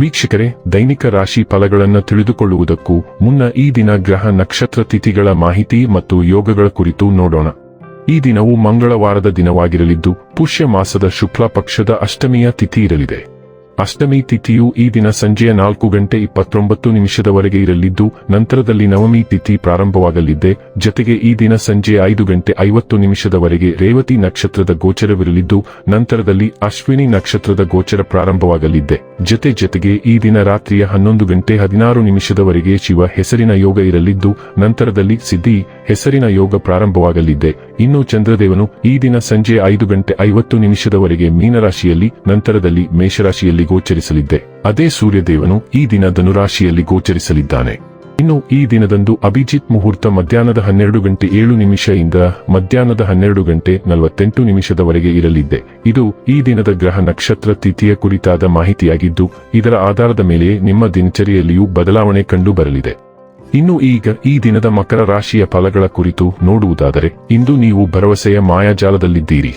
ವೀಕ್ಷಕರೇ, ದೈನಿಕ ರಾಶಿ ಫಲಗಳನ್ನು ತಿಳಿದುಕೊಳ್ಳುವುದಕ್ಕೂ ಮುನ್ನ ಈ ದಿನ ಗ್ರಹ ನಕ್ಷತ್ರ ತಿಥಿಗಳ ಮಾಹಿತಿ ಮತ್ತು ಯೋಗಗಳ ಕುರಿತು ನೋಡೋಣ. ಈ ದಿನವು ಮಂಗಳವಾರದ ದಿನವಾಗಿರಲಿದ್ದು ಪುಷ್ಯ ಮಾಸದ ಶುಕ್ಲ ಪಕ್ಷದ ಅಷ್ಟಮಿಯ ತಿಥಿ ಇರಲಿದೆ. ಅಷ್ಟಮಿ ತಿಥಿಯು ಈ ದಿನ ಸಂಜೆಯ ನಾಲ್ಕು ಗಂಟೆ ಇಪ್ಪತ್ತೊಂಬತ್ತು ನಿಮಿಷದವರೆಗೆ ಇರಲಿದ್ದು, ನಂತರದಲ್ಲಿ ನವಮಿ ತಿಥಿ ಪ್ರಾರಂಭವಾಗಲಿದೆ. ಜತೆಗೆ ಈ ದಿನ ಸಂಜೆ ಐದು ಗಂಟೆ ಐವತ್ತು ನಿಮಿಷದವರೆಗೆ ರೇವತಿ ನಕ್ಷತ್ರದ ಗೋಚರವಿರಲಿದ್ದು, ನಂತರದಲ್ಲಿ ಅಶ್ವಿನಿ ನಕ್ಷತ್ರದ ಗೋಚರ ಪ್ರಾರಂಭವಾಗಲಿದೆ. ಜತೆ ಜತೆಗೆ ಈ ದಿನ ರಾತ್ರಿಯ ಹನ್ನೊಂದು ಗಂಟೆ ಹದಿನಾರು ನಿಮಿಷದವರೆಗೆ ಶಿವ ಹೆಸರಿನ ಯೋಗ ಇರಲಿದ್ದು, ನಂತರದಲ್ಲಿ ಸಿದ್ಧಿ ಹೆಸರಿನ ಯೋಗ ಪ್ರಾರಂಭವಾಗಲಿದೆ. ಇನ್ನು ಚಂದ್ರದೇವನು ಈ ದಿನ ಸಂಜೆ ಐದು ಗಂಟೆ ಐವತ್ತು ನಿಮಿಷದವರೆಗೆ ಮೀನರಾಶಿಯಲ್ಲಿ, ನಂತರದಲ್ಲಿ ಮೇಷರಾಶಿಯಲ್ಲಿ ಗೋಚರಿಸಲಿದ್ದೆ. ಅದೇ ಸೂರ್ಯದೇವನು ಈ ದಿನ ಧನುರಾಶಿಯಲ್ಲಿ ಗೋಚರಿಸಲಿದ್ದಾನೆ. ಇನ್ನು ಈ ದಿನದಂದು ಅಭಿಜಿತ್ ಮುಹೂರ್ತ ಮಧ್ಯಾಹ್ನದ ಹನ್ನೆರಡು ಗಂಟೆ ಏಳು ನಿಮಿಷದಿಂದ ಮಧ್ಯಾಹ್ನದ ಹನ್ನೆರಡು ಗಂಟೆ ನಲವತ್ತೆಂಟು ನಿಮಿಷದವರೆಗೆ ಇರಲಿದ್ದೆ. ಇದು ಈ ದಿನದ ಗ್ರಹ ನಕ್ಷತ್ರ ತಿಥಿಯ ಕುರಿತಾದ ಮಾಹಿತಿಯಾಗಿದ್ದು, ಇದರ ಆಧಾರದ ಮೇಲೆ ನಿಮ್ಮ ದಿನಚರಿಯಲ್ಲಿಯೂ ಬದಲಾವಣೆ ಕಂಡು ಬರಲಿದೆ ಇನ್ನು ಈಗ ಈ ದಿನದ ಮಕರ ರಾಶಿಯ ಫಲಗಳ ಕುರಿತು ನೋಡುವುದಾದರೆ, ಇಂದು ನೀವು ಭರವಸೆಯ ಮಾಯಾಜಾಲದಲ್ಲಿದ್ದೀರಿ.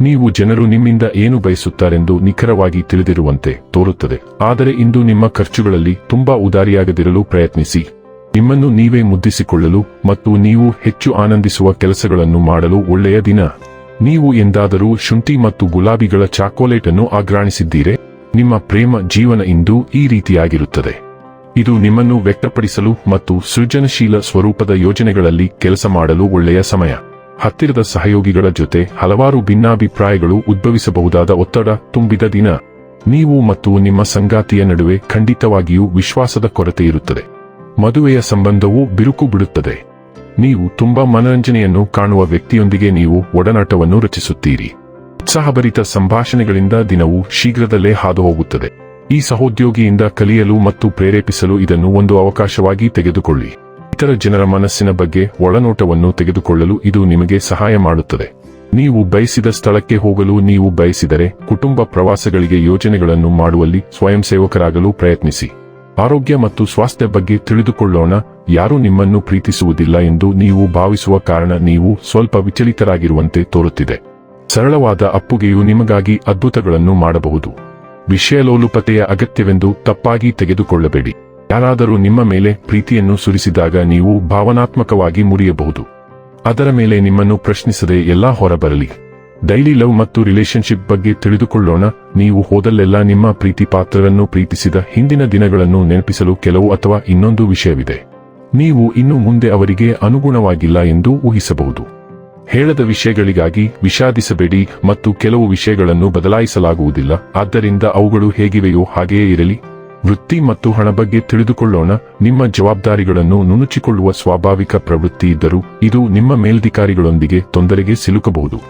ನೀವು ಜನರು ನಿಮ್ಮಿಂದ ಏನು ಬಯಸುತ್ತಾರೆಂದು ನಿಖರವಾಗಿ ತಿಳಿದಿರುವಂತೆ ತೋರುತ್ತದೆ. ಆದರೆ ಇಂದು ನಿಮ್ಮ ಖರ್ಚುಗಳಲ್ಲಿ ತುಂಬಾ ಉದಾರಿಯಾಗದಿರಲು ಪ್ರಯತ್ನಿಸಿ. ನಿಮ್ಮನ್ನು ನೀವೇ ಮುದ್ದಿಸಿಕೊಳ್ಳಲು ಮತ್ತು ನೀವು ಹೆಚ್ಚು ಆನಂದಿಸುವ ಕೆಲಸಗಳನ್ನು ಮಾಡಲು ಒಳ್ಳೆಯ ದಿನ. ನೀವು ಎಂದಾದರೂ ಶುಂಠಿ ಮತ್ತು ಗುಲಾಬಿಗಳ ಚಾಕೋಲೇಟ್ ಅನ್ನು ಆಗ್ರಾಣಿಸಿದ್ದೀರೆ ನಿಮ್ಮ ಪ್ರೇಮ ಜೀವನ ಇಂದು ಈ ರೀತಿಯಾಗಿರುತ್ತದೆ. ಇದು ನಿಮ್ಮನ್ನು ವ್ಯಕ್ತಪಡಿಸಲು ಮತ್ತು ಸೃಜನಶೀಲ ಸ್ವರೂಪದ ಯೋಜನೆಗಳಲ್ಲಿ ಕೆಲಸ ಮಾಡಲು ಒಳ್ಳೆಯ ಸಮಯ. ಹತ್ತಿರದ ಸಹಯೋಗಿಗಳ ಜೊತೆ ಹಲವಾರು ಭಿನ್ನಾಭಿಪ್ರಾಯಗಳು ಉದ್ಭವಿಸಬಹುದಾದ ಒತ್ತಡ ತುಂಬಿದ ದಿನ. ನೀವು ಮತ್ತು ನಿಮ್ಮ ಸಂಗಾತಿಯ ನಡುವೆ ಖಂಡಿತವಾಗಿಯೂ ವಿಶ್ವಾಸದ ಕೊರತೆ ಇರುತ್ತದೆ. ಮದುವೆಯ ಸಂಬಂಧವು ಬಿರುಕು ಬಿಡುತ್ತದೆ. ನೀವು ತುಂಬಾ ಮನರಂಜನೆಯನ್ನು ಕಾಣುವ ವ್ಯಕ್ತಿಯೊಂದಿಗೆ ನೀವು ಒಡನಾಟವನ್ನು ರಚಿಸುತ್ತೀರಿ. ಉತ್ಸಾಹಭರಿತ ಸಂಭಾಷಣೆಗಳಿಂದ ದಿನವು ಶೀಘ್ರದಲ್ಲೇ ಹಾದುಹೋಗುತ್ತದೆ. ಈ ಸಹೋದ್ಯೋಗಿಯಿಂದ ಕಲಿಯಲು ಮತ್ತು ಪ್ರೇರೇಪಿಸಲು ಇದನ್ನು ಒಂದು ಅವಕಾಶವಾಗಿ ತೆಗೆದುಕೊಳ್ಳಿ. ಇತರ ಜನರ ಮನಸ್ಸಿನ ಬಗ್ಗೆ ಒಳನೋಟವನ್ನು ತೆಗೆದುಕೊಳ್ಳಲು ಇದು ನಿಮಗೆ ಸಹಾಯ ಮಾಡುತ್ತದೆ. ನೀವು ಬಯಸಿದ ಸ್ಥಳಕ್ಕೆ ಹೋಗಲು ನೀವು ಬಯಸಿದರೆ ಕುಟುಂಬ ಪ್ರವಾಸಗಳಿಗೆ ಯೋಜನೆಗಳನ್ನು ಮಾಡುವಲ್ಲಿ ಸ್ವಯಂ ಸೇವಕರಾಗಲು ಪ್ರಯತ್ನಿಸಿ. ಆರೋಗ್ಯ ಮತ್ತು ಸ್ವಾಸ್ಥ್ಯ ಬಗ್ಗೆ ತಿಳಿದುಕೊಳ್ಳೋಣ, ಯಾರೂ ನಿಮ್ಮನ್ನು ಪ್ರೀತಿಸುವುದಿಲ್ಲ ಎಂದು ನೀವು ಭಾವಿಸುವ ಕಾರಣ ನೀವು ಸ್ವಲ್ಪ ವಿಚಲಿತರಾಗಿರುವಂತೆ ತೋರುತ್ತಿದೆ. ಸರಳವಾದ ಅಪ್ಪುಗೆಯು ನಿಮಗಾಗಿ ಅದ್ಭುತಗಳನ್ನು ಮಾಡಬಹುದು. ವಿಷಯಲೋಲುಪತೆಯ ಅಗತ್ಯವೆಂದು ತಪ್ಪಾಗಿ ತೆಗೆದುಕೊಳ್ಳಬೇಡಿ. ಯಾರಾದರೂ ನಿಮ್ಮ ಮೇಲೆ ಪ್ರೀತಿಯನ್ನು ಸುರಿಸಿದಾಗ ನೀವು ಭಾವನಾತ್ಮಕವಾಗಿ ಮುರಿಯಬಹುದು. ಅದರ ಮೇಲೆ ನಿಮ್ಮನ್ನು ಪ್ರಶ್ನಿಸದೆ ಎಲ್ಲಾ ಹೊರಬರಲಿ. ಡೈಲಿ ಲವ್ ಮತ್ತು ರಿಲೇಶನ್ಶಿಪ್ ಬಗ್ಗೆ ತಿಳಿದುಕೊಳ್ಳೋಣ. ನೀವು ಹೋದಲ್ಲೆಲ್ಲ ನಿಮ್ಮ ಪ್ರೀತಿ ಪಾತ್ರರನ್ನು ಪ್ರೀತಿಸಿದ ಹಿಂದಿನ ದಿನಗಳನ್ನು ನೆನಪಿಸಲು ಕೆಲವು ಅಥವಾ ಇನ್ನೊಂದು ವಿಷಯವಿದೆ. ನೀವು ಇನ್ನು ಮುಂದೆ ಅವರಿಗೆ ಅನುಗುಣವಾಗಿಲ್ಲ ಎಂದು ಊಹಿಸಬಹುದು. ಹೇಳದ ವಿಷಯಗಳಿಗಾಗಿ ವಿಷಾದಿಸಬೇಡಿ ಮತ್ತು ಕೆಲವು ವಿಷಯಗಳನ್ನು ಬದಲಾಯಿಸಲಾಗುವುದಿಲ್ಲ. ಆದ್ದರಿಂದ ಅವುಗಳು ಹೇಗಿವೆಯೋ ಹಾಗೆಯೇ ಇರಲಿ. ವೃತ್ತಿ ಮತ್ತು ಹಣ ಬಗ್ಗೆ ತಿಳಿದುಕೊಳ್ಳೋಣ. ನಿಮ್ಮ ಜವಾಬ್ದಾರಿಗಳನ್ನು ನುಣುಚಿಕೊಳ್ಳುವ ಸ್ವಾಭಾವಿಕ ಪ್ರವೃತ್ತಿ ಇದ್ದರೂ ಇದು ನಿಮ್ಮ ಮೇಲ್ಧಿಕಾರಿಗಳೊಂದಿಗೆ ತೊಂದರೆಗೆ ಸಿಲುಕಬಹುದು.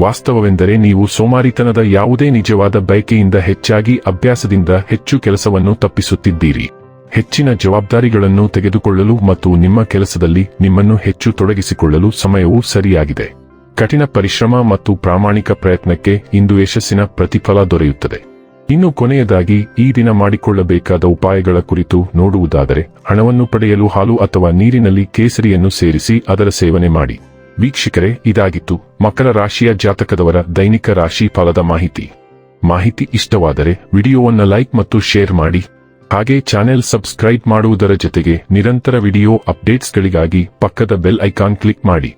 ವಾಸ್ತವವೆಂದರೆ ನೀವು ಸೋಮಾರಿತನದ ಯಾವುದೇ ನಿಜವಾದ ಬಯಕೆಯಿಂದ ಹೆಚ್ಚಾಗಿ ಅಭ್ಯಾಸದಿಂದ ಹೆಚ್ಚು ಕೆಲಸವನ್ನು ತಪ್ಪಿಸುತ್ತಿದ್ದೀರಿ. ಹೆಚ್ಚಿನ ಜವಾಬ್ದಾರಿಗಳನ್ನು ತೆಗೆದುಕೊಳ್ಳಲು ಮತ್ತು ನಿಮ್ಮ ಕೆಲಸದಲ್ಲಿ ನಿಮ್ಮನ್ನು ಹೆಚ್ಚು ತೊಡಗಿಸಿಕೊಳ್ಳಲು ಸಮಯವು ಸರಿಯಾಗಿದೆ. ಕಠಿಣ ಪರಿಶ್ರಮ ಮತ್ತು ಪ್ರಾಮಾಣಿಕ ಪ್ರಯತ್ನಕ್ಕೆ ಇಂದು ಯಶಸ್ಸಿನ ಪ್ರತಿಫಲ ದೊರೆಯುತ್ತದೆ. ಇನ್ನು ಕೊನೆಯದಾಗಿ, ಈ ದಿನ ಮಾಡಿಕೊಳ್ಳಬೇಕಾದ ಉಪಾಯಗಳ ಕುರಿತು ನೋಡುವುದಾದರೆ, ಹಣವನ್ನು ಪಡೆಯಲು ಹಾಲು ಅಥವಾ ನೀರಿನಲ್ಲಿ ಕೇಸರಿಯನ್ನು ಸೇರಿಸಿ ಅದರ ಸೇವನೆ ಮಾಡಿ. ವೀಕ್ಷಕರೇ, ಇದಾಗಿತ್ತು. ಮಕರ ರಾಶಿಯ ಜಾತಕದವರ ದೈನಿಕ ರಾಶಿ ಫಲದ ಮಾಹಿತಿ. ಮಾಹಿತಿ ಇಷ್ಟವಾದರೆ, ವಿಡಿಯೋವನ್ನು ಲೈಕ್ ಮತ್ತು ಶೇರ್ ಮಾಡಿ. ಹಾಗೆ ಚಾನೆಲ್ ಸಬ್ಸ್ಕ್ರೈಬ್ ಮಾಡುವುದರ ಜೊತೆಗೆ ನಿರಂತರ ವಿಡಿಯೋ ಅಪ್ಡೇಟ್ಸ್ಗಳಿಗಾಗಿ ಪಕ್ಕದ ಬೆಲ್ ಐಕಾನ್ ಕ್ಲಿಕ್ ಮಾಡಿ.